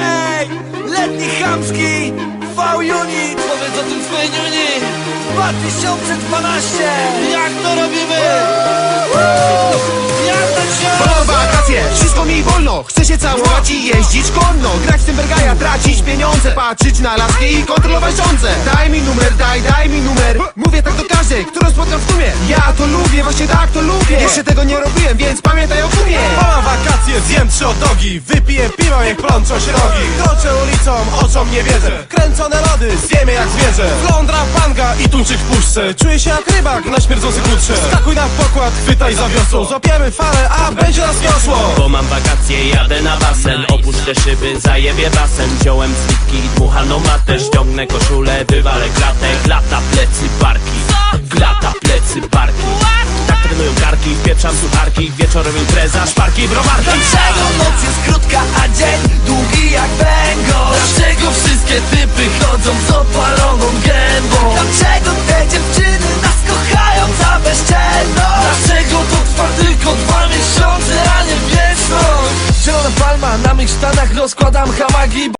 Ej, letni chamski V-Unit. Powiedz o tym swojej niuni 2012 Jak to robimy? Wolno wakacje, wszystko mi wolno. Chcę się całować i jeździć konno. Grać w tym bergaja, tracić pieniądze. Patrzeć na laski i kontrolować żądze Daj mi numer, daj, daj mi numer. Mówię tak do każdej, którą spotkam w tłumie Ja to lubię, właśnie tak to lubię. Jeszcze tego nie robiłem, więc pamiętaj Wypiję piwo, jak plączą się rogi Kroczę ulicą, oczom nie wierzę. Kręcone lody, zjemy jak zwierzę. Flądra, panga i tuńczyk w puszce. Czuję się jak rybak na śmierdzący kurcze Skakuj na pokład, chwytaj za wiosło. Złapiemy falę, a będzie nas wiosło Bo mam wakacje, jadę na basen. Opuszczę szyby, zajebię basen. Wziąłem slipki i dmuchaną matę. Ściągnę koszulę, wywalę klatę. Glata, plecy, barki wpieprzam sucharki Wieczorem impreza, szparki, browarki Dlaczego noc jest krótka, a dzień długi jak węgorz? Dlaczego wszystkie typy chodzą z opaloną gębą? Dlaczego te dziewczyny nas kochają za bezczelność? Dlaczego to trwa tylko dwa miesiące, a nie wieczność? Zielona palma na mych sztanach rozkładam hamagi